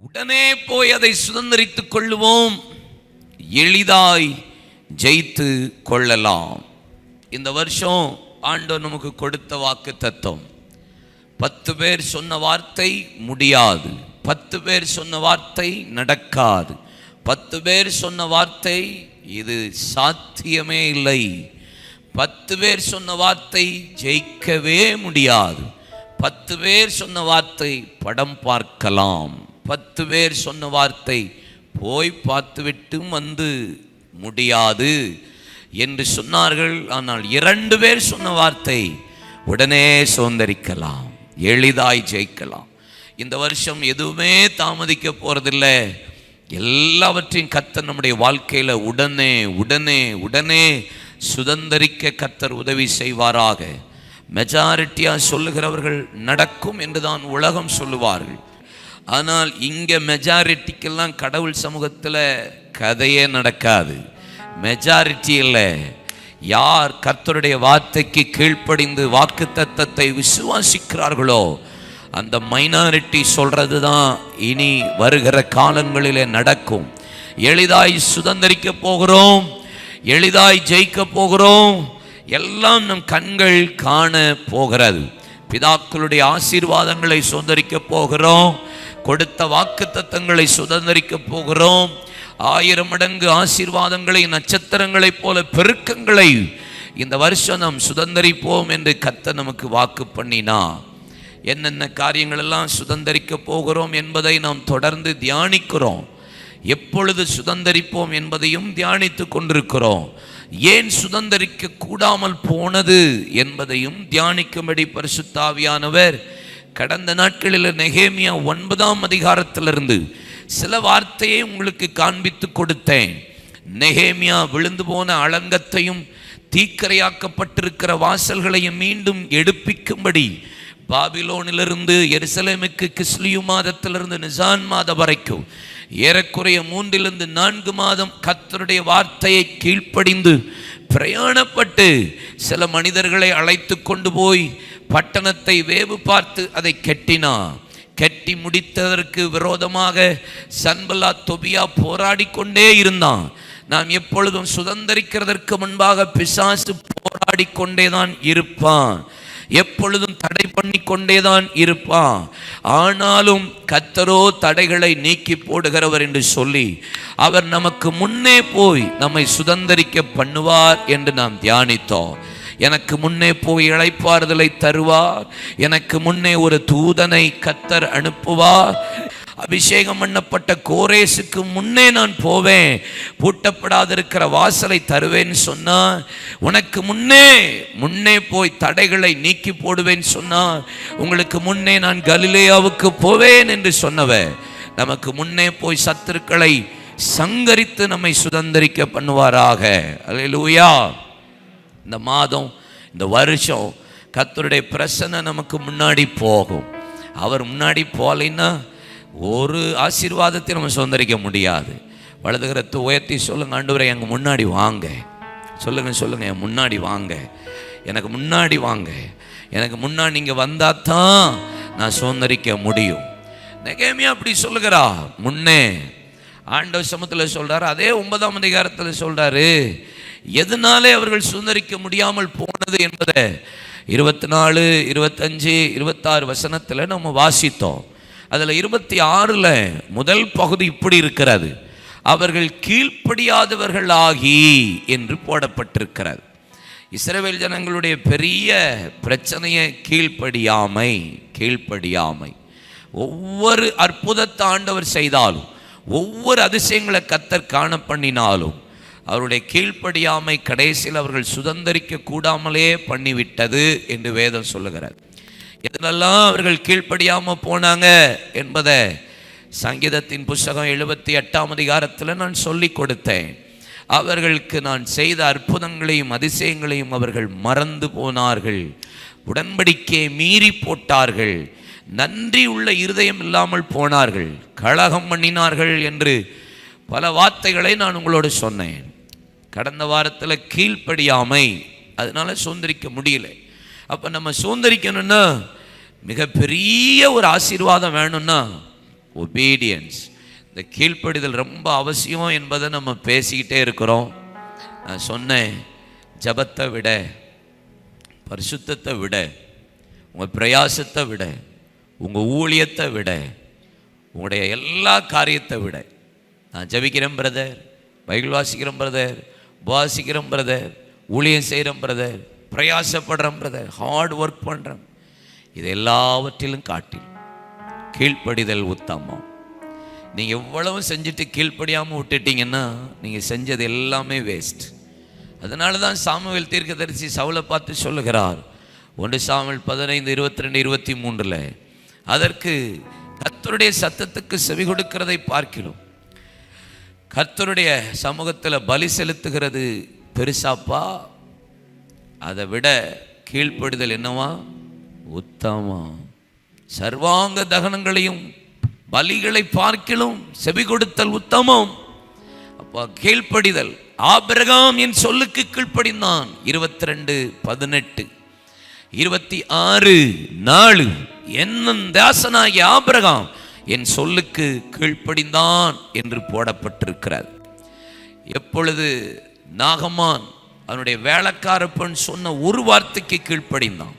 உடனே போய் அதை சுதந்திரித்துக் கொள்ளுவோம். எளிதாய் ஜெயித்து கொள்ளலாம். இந்த வருஷம் ஆண்டவர் நமக்கு கொடுத்த வாக்கு தத்துவம். பத்து பேர் சொன்ன வார்த்தை முடியாது. பத்து பேர் சொன்ன வார்த்தை நடக்காது. பத்து பேர் சொன்ன வார்த்தை இது சாத்தியமே இல்லை. பத்து பேர் சொன்ன வார்த்தை ஜெயிக்கவே முடியாது. பத்து பேர் சொன்ன வார்த்தை படம் பார்க்கலாம். பத்து பேர் சொன்ன வார்த்தை போய் பார்த்துவிட்டு வந்து முடியாது என்று சொன்னார்கள். ஆனால் இரண்டு பேர் சொன்ன வார்த்தை உடனே சுதந்திரிக்கலாம் எளிதாய் ஜெயிக்கலாம். இந்த வருஷம் எதுவுமே தாமதிக்க போகிறதில்லை எல்லாவற்றையும் கத்தர் நம்முடைய வாழ்க்கையில் உடனே உடனே உடனே சுதந்திரிக்க கத்தர் உதவி செய்வாராக. மெஜாரிட்டியாக சொல்லுகிறவர்கள் நடக்கும் என்றுதான் உலகம் சொல்லுவார்கள். ஆனால் இங்கே மெஜாரிட்டிக்கெல்லாம் கடவுள் சமூகத்தில் கதையே நடக்காது. மெஜாரிட்டி இல்லை. யார் கர்த்தருடைய வார்த்தைக்கு கீழ்ப்படிந்து வாக்கு தத்தத்தை விசுவாசிக்கிறார்களோ அந்த மைனாரிட்டி சொல்கிறது தான் இனி வருகிற காலங்களிலே நடக்கும். எளிதாய் சுதந்திரிக்க போகிறோம் எளிதாய் ஜெயிக்க போகிறோம் எல்லாம் நம் கண்கள் காண போகிறது. பிதாக்களுடைய ஆசீர்வாதங்களை சுதந்திரிக்க போகிறோம். கொடுத்த வாக்கு தத்தங்களை சுதந்திரிக்க போகிறோம். ஆயிரம் மடங்கு ஆசீர்வாதங்களை நட்சத்திரங்களைப் போல பெருக்கங்களை இந்த வருஷம் நாம் சுதந்திரிப்போம் என்று கத்த நமக்கு வாக்கு பண்ணினா என்னென்ன காரியங்களெல்லாம் சுதந்திரிக்க போகிறோம் என்பதை நாம் தொடர்ந்து தியானிக்கிறோம். எப்பொழுது சுதந்திரிப்போம் என்பதையும் தியானித்து கொண்டிருக்கிறோம். ஏன் சுதந்திரிக்க கூடாமல் போனது என்பதையும் தியானிக்கும்படி பரிசுத்தாவியானவர் கடந்த நாட்களில் நெகேமியா ஒன்பதாம் அதிகாரத்திலிருந்து சில வார்த்தையை உங்களுக்கு காண்பித்து கொடுத்தேன். நெகேமியா விழுந்து போன அலங்கத்தையும் தீக்கரையாக்கப்பட்டிருக்கிற வாசல்களையும் மீண்டும் எடுப்பிக்கும்படி பாபிலோனிலிருந்து எருசலேமுக்கு கிஸ்லியு மாதத்திலிருந்து நிசான் மாதம் வரைக்கும் ஏறக்குறைய மூன்றிலிருந்து நான்கு மாதம் கத்தருடைய வார்த்தையை கீழ்ப்படிந்து பிரயாணப்பட்டு சில மனிதர்களை அழைத்து கொண்டு போய் பட்டணத்தை வேவு பார்த்து அதை கெட்டினான் கட்டி முடித்ததற்கு விரோதமாக சன்பலா தொபியா போராடி கொண்டே இருந்தான். நாம் எப்பொழுதும் சுதந்திரிக்கிறதற்கு முன்பாக பிசாசு போராடி கொண்டே தான் இருப்பான். எப்பொழுதும் தடை பண்ணி கொண்டேதான் இருப்பான். ஆனாலும் கத்தரோ தடைகளை நீக்கி போடுகிறவர் என்று சொல்லி அவர் நமக்கு முன்னே போய் நம்மை சுதந்திரிக்க பண்ணுவார் என்று நாம் தியானித்தோம். எனக்கு முன்னே போய் இழைப்பாறுதலை தருவார். எனக்கு முன்னே ஒரு தூதனை கத்தர் அனுப்புவார். அபிஷேகம் பண்ணப்பட்ட கோரேசுக்கு முன்னே நான் போவேன். பூட்டப்படாதிருக்கிற வாசலை தருவேன் சொன்னா உனக்கு முன்னே முன்னே போய் தடைகளை நீக்கி போடுவேன் சொன்னார். உங்களுக்கு முன்னே நான் கலிலேயாவுக்கு போவேன் என்று சொன்னவ நமக்கு முன்னே போய் சத்துருக்களை சங்கரித்து நம்மை சுதந்திரிக்க பண்ணுவாராக. அலையிலூயா இந்த மாதம் இந்த வருஷம் கத்தருடைய பிரசனை நமக்கு முன்னாடி போகும். அவர் முன்னாடி போகலைன்னா ஒரு ஆசீர்வாதத்தை நம்ம சுதந்திரிக்க முடியாது. வலதுகிறத்தை உயர்த்தி சொல்லுங்கள் ஆண்டவரை எங்கள் முன்னாடி வாங்க. சொல்லுங்கள் சொல்லுங்கள் என் முன்னாடி வாங்க. எனக்கு முன்னாடி வாங்க. எனக்கு முன்னாடி நீங்கள் வந்தால் தான் நான் சுதந்திரிக்க முடியும். நெகேமியா அப்படி சொல்லுகிறா முன்னே. ஆண்டவர் சமத்தில் சொல்கிறார் அதே ஒன்பதாம் அதிகாரத்தில் சொல்கிறாரு எதனாலே அவர்கள் சுதந்திரிக்க முடியாமல் போனது என்பதை இருபத்தி நாலு இருபத்தஞ்சு இருபத்தாறு வசனத்தில் நம்ம வாசித்தோம். அதில் இருபத்தி ஆறில் முதல் பகுதி இப்படி இருக்கிறது. அவர்கள் கீழ்ப்படியாதவர்களாகி என்று போடப்பட்டிருக்கிறது. இஸ்ரவேல் ஜனங்களுடைய பெரிய பிரச்சனையை கீழ்ப்படியாமை கீழ்ப்படியாமை. ஒவ்வொரு அற்புதத்தை ஆண்டவர் செய்தாலும் ஒவ்வொரு அதிசயங்களை கத்தர் காண பண்ணினாலும் அவருடைய கீழ்ப்படியாமை கடைசியில் அவர்கள் சுதந்திரிக்க கூடாமலே பண்ணிவிட்டது என்று வேதம் சொல்லுகிறார். எதிலெல்லாம் அவர்கள் கீழ்ப்படியாமல் போனாங்க என்பதை சங்கீதத்தின் புஸ்தகம் எழுபத்தி எட்டாம் அதிகாரத்தில் நான் சொல்லி கொடுத்தேன். அவர்களுக்கு நான் செய்த அற்புதங்களையும் அதிசயங்களையும் அவர்கள் மறந்து போனார்கள். உடன்படிக்கையை மீறி போட்டார்கள். நன்றி உள்ள இருதயம் இல்லாமல் போனார்கள். கழகம் பண்ணினார்கள் என்று பல வார்த்தைகளை நான் உங்களோடு சொன்னேன். கடந்த வாரத்தில் கீழ்ப்படியாமை. அதனால் சுதந்திரிக்க முடியல. அப்போ நம்ம சுதந்திரிக்கணும்னா மிகப்பெரிய ஒரு ஆசீர்வாதம் வேணும்னா ஒபீடியன்ஸ் இந்த கீழ்ப்படிதல் ரொம்ப அவசியம் என்பதை நம்ம பேசிக்கிட்டே இருக்கிறோம். நான் சொன்னேன் ஜபத்தை விட பரிசுத்தத்தை விட உங்கள் பிரயாசத்தை விட உங்கள் ஊழியத்தை விட உங்களுடைய எல்லா காரியத்தை விட. நான் ஜபிக்கிறேன் பிரதர் பைபிள் வாசிக்கிறேன் பிரதர் வாசிக்கிறோம் பிரதர் ஊழியம் செய்கிறோம் பிரதர் பிரயாசப்படுறோம் பிரதர் ஹார்ட் ஒர்க் பண்ணுறோம் இது எல்லாவற்றிலும் காட்டி கீழ்ப்படிதல் உத்தமம். நீங்கள் எவ்வளவு செஞ்சுட்டு கீழ்ப்படியாமல் விட்டுட்டீங்கன்னா நீங்கள் செஞ்சது எல்லாமே வேஸ்ட் அதனால தான் சாமுவேல் தீர்க்கதரிசி சவுலை பார்த்து சொல்லுகிறார். ஒன்று சாமுவேல் பதினைந்து இருபத்தி ரெண்டு இருபத்தி மூன்றில் அதற்கு கத்தருடைய சத்தத்துக்கு செவி கொடுக்கிறதை பார்க்கிறோம். கர்த்தருடைய சமூகத்தில் பலி செலுத்துகிறது பெருசாப்பா? அதை விட கீழ்ப்படுதல் என்னவா? உத்தமா. சர்வாங்க தகனங்களையும் பலிகளை பார்க்கிலும் செவி கொடுத்தல் உத்தமம். அப்போ கீழ்ப்படிதல். ஆபிரகாம் என் சொல்லுக்கு கீழ்ப்படிந்தான். இருபத்தி ரெண்டு பதினெட்டு. இருபத்தி ஆறு நாலு. என்னும் தாசனாகிய ஆபிரகாம் என் சொல்லுக்கு கீழ்ப்படிந்தான் என்று போடப்பட்டிருக்கிறது எப்பொழுது நாகமான் அவனுடைய வேலைக்கார பெண் சொன்ன ஒரு வார்த்தைக்கு கீழ்ப்படிந்தான்.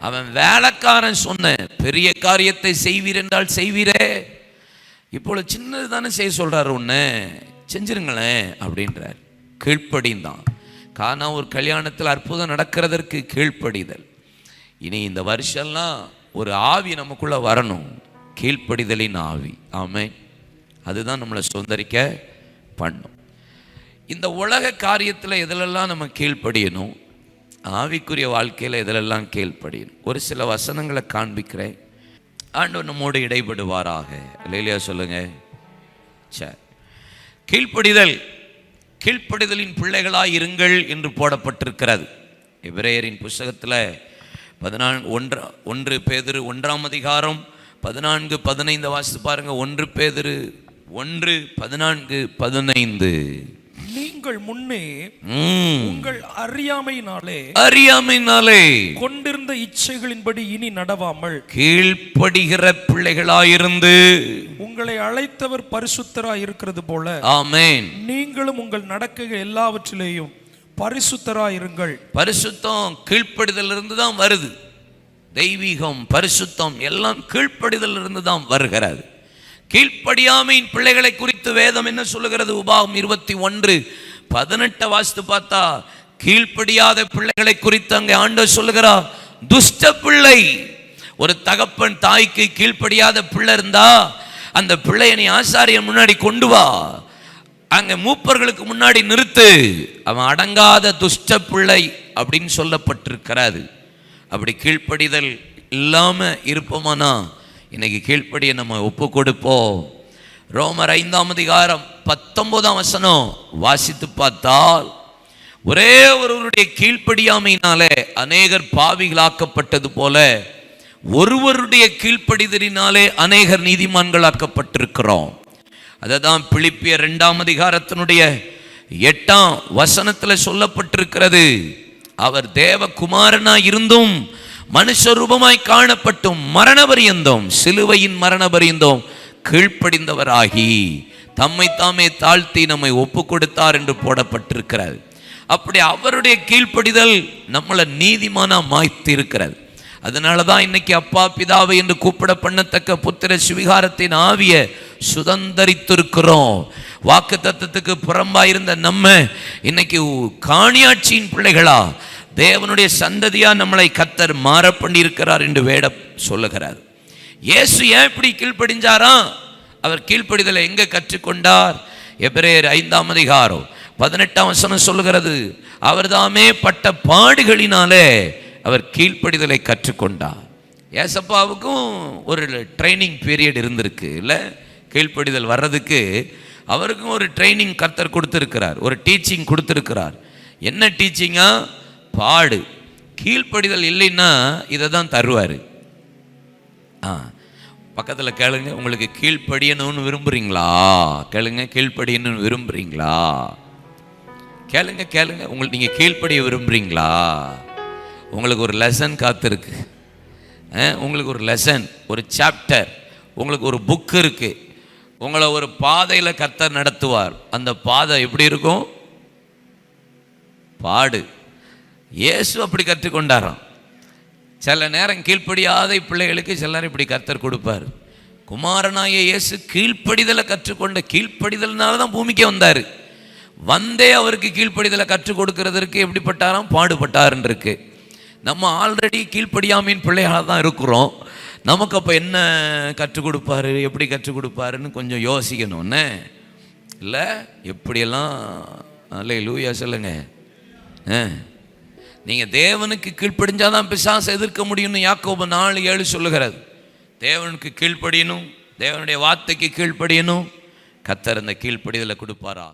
அவன் வேலைக்காரன் சொன்ன பெரிய காரியத்தை செய்வீர் என்றால் செய்வீரே. இப்பொழுது சின்னது தானே செய்ய சொல்கிறார் ஒன்று செஞ்சிருங்களேன் அப்படின்றார். கீழ்ப்படிந்தான். காணா ஒரு கல்யாணத்தில் அற்புதம் நடக்கிறதற்கு கீழ்ப்படிதல். இனி இந்த வருஷம்லாம் ஒரு ஆவி நமக்குள்ளே வரணும். கீழ்ப்படிதலின் ஆவி. ஆமே அதுதான் நம்மளை சுதந்திரிக்க பண்ணும். இந்த உலக காரியத்தில் எதிலெல்லாம் நம்ம கீழ்ப்படியணும்? ஆவிக்குரிய வாழ்க்கையில் எதிலெல்லாம் கீழ்ப்படியணும்? ஒரு சில வசனங்களை காண்பிக்கிறேன். ஆண்டவர் நம்மோடு இடைபடுவாராக. இல்லையா சொல்லுங்க. சரி கீழ்ப்படிதல் கீழ்ப்படிதலின் பிள்ளைகளாக இருங்கள் என்று போடப்பட்டிருக்கிறது. இப்ரேயரின் புஸ்தகத்தில் பதினான்கு ஒன்றா ஒன்று பேதிரு ஒன்றாம் அதிகாரம் பதினான்கு பதினைந்து வாசித்து பாருங்க. ஒன்று பேதிரு ஒன்று பதினான்கு பதினைந்து. நீங்கள் முன்னே. உங்கள் அறியாமையினாலே அறியாமையினாலே கொண்டிருந்த இச்சைகளின்படி இனி நடவாமல் கீழ்ப்படுகிற பிள்ளைகளாயிருந்து உங்களை அழைத்தவர் பரிசுத்தராய் இருக்கிறது போல ஆமென். நீங்களும் உங்கள் நடக்கைகள் எல்லாவற்றிலேயும் பரிசுத்தராய் இருங்கள் பரிசுத்தம் கீழ்ப்படிதல் இருந்து தான் வருது. தெய்வீகம் பரிசுத்தம் எல்லாம் கீழ்ப்படிதல் இருந்து தான் வருகிறது. கீழ்ப்படியாமையின் பிள்ளைகளை குறித்து வேதம் என்ன சொல்லுகிறது? உபாகம் இருபத்தி ஒன்று பதினெட்டை வாசித்து பார்த்தா கீழ்ப்படியாத பிள்ளைகளை குறித்து அங்கே ஆண்டவர் சொல்லுகிறார் துஷ்ட பிள்ளை ஒரு தகப்பன் தாய்க்கு கீழ்ப்படியாத பிள்ளை இருந்தா அந்த பிள்ளையை நீ ஆசாரியன் முன்னாடி கொண்டு வா. அங்க மூப்பர்களுக்கு முன்னாடி நிறுத்து. அவன் அடங்காத துஷ்ட பிள்ளை அப்படின்னு சொல்லப்பட்டிருக்கிறாரு அப்படி கீழ்ப்படிதல் இல்லாமல் இருப்போமானா? இன்னைக்கு கீழ்ப்படியை நம்ம ஒப்பு கொடுப்போம். ரோமர் ஐந்தாம் அதிகாரம் பத்தொன்பதாம் வசனம் வாசித்து பார்த்தால் ஒரே ஒருவருடைய கீழ்ப்படியாமையினாலே அநேகர் பாவிகளாக்கப்பட்டது போல ஒருவருடைய கீழ்ப்படிதலினாலே அநேகர் நீதிமான்களாக்கப்பட்டிருக்கிறோம். அதை தான் பிலிப்பிய ரெண்டாம் அதிகாரத்தினுடைய எட்டாம் வசனத்தில் சொல்லப்பட்டிருக்கிறது. அவர் தேவகுமாரனா இருந்தும் மனுஷ ரூபமாய் காணப்பட்டும் மரணபரியந்தோம் சிலுவையின் மரணபரியந்தோம் கீழ்ப்படிந்தவராகி தம்மை தாமே தாழ்த்தி நம்மை ஒப்பு கொடுத்தார் என்று போடப்பட்டிருக்கிறது. அப்படி அவருடைய கீழ்ப்படிதல் நம்மளை நீதிமானா மாய்த்து இருக்கிறது அதனால தான் இன்னைக்கு அப்பா பிதாவை என்று கூப்பிட பண்ணத்தக்க புத்திர சுவிகாரத்தின் ஆவிய சுதந்திரித்திருக்கிறோம். வாக்கு தத்துவத்துக்கு புறம்பாயிருந்த நம்ம இன்னைக்கு காணியாட்சியின் பிள்ளைகளா தேவனுடைய சந்ததியாக நம்மளை கத்தர் மாற பண்ணியிருக்கிறார் என்று வேட சொல்லுகிறார். இயேசு ஏன் இப்படி கீழ்ப்படிஞ்சாராம்? அவர் கீழ்ப்படிதலை எங்கே கற்றுக்கொண்டார்? எபிரேயர் ஐந்தாம் அதிகாரம் பதினெட்டாம் வசனம் சொல்லுகிறது அவர்தாமே பட்ட பாடுகளினாலே அவர் கீழ்ப்படிதலை கற்றுக்கொண்டார். ஏசப்பாவுக்கும் ஒரு ட்ரைனிங் பீரியட் இருந்திருக்கு இல்லை? கீழ்ப்படிதல் வர்றதுக்கு அவருக்கும் ஒரு ட்ரைனிங் கர்த்தர் கொடுத்துருக்கிறார் ஒரு டீச்சிங் கொடுத்துருக்கிறார். என்ன டீச்சிங்காக பாடு. கீழ்ப்படிதல் இல்லைன்னா இதை தான் தருவார். ஆ பக்கத்தில் கேளுங்க உங்களுக்கு கீழ்ப்படியணும்னு விரும்புகிறீங்களா கேளுங்க கீழ்ப்படியணும்னு விரும்புகிறீங்களா கேளுங்க கேளுங்க உங்களுக்கு நீங்கள் கீழ்ப்படிய விரும்புகிறீங்களா உங்களுக்கு ஒரு லெசன் காத்திருக்கு. ஆ, உங்களுக்கு ஒரு லெசன் ஒரு சாப்டர் உங்களுக்கு ஒரு புக் இருக்குது உங்களை ஒரு பாதையில் கத்த நடத்துவார். அந்த பாதை எப்படி இருக்கும்? பாடு. இயேசு அப்படி கற்றுக்கொண்டாராம். சில நேரம் கீழ்ப்படியாத பிள்ளைகளுக்கு சில நேரம் இப்படி கர்த்தர் கொடுப்பார். குமாரனாய இயேசு கீழ்ப்படிதலை கற்றுக்கொண்ட கீழ்ப்படிதல்னால தான் பூமிக்கே வந்தார். வந்தே அவருக்கு கீழ்ப்படிதலை கற்றுக் கொடுக்கறதற்கு எப்படிப்பட்டாராம்? பாடுபட்டாருன்னு இருக்கு நம்ம ஆல்ரெடி கீழ்ப்படியாமையின் பிள்ளைகளாக தான் இருக்கிறோம். நமக்கு அப்போ என்ன கற்றுக் கொடுப்பாரு? எப்படி கற்றுக் கொடுப்பாருன்னு கொஞ்சம் யோசிக்கணும்னே. இல்லை? எப்படியெல்லாம்? அல்ல லூயா சொல்லுங்க. ஆ. நீங்கள் தேவனுக்கு கீழ்ப்படிஞ்சால் தான் பிசாசை எதிர்க்க முடியும்னு யாக்கோபு நாலு ஏழு சொல்லுகிறது தேவனுக்கு கீழ்ப்படியணும் தேவனுடைய வார்த்தைக்கு கீழ்ப்படியணும் கத்தர் அந்த கீழ்ப்படிதலை கொடுப்பாரா?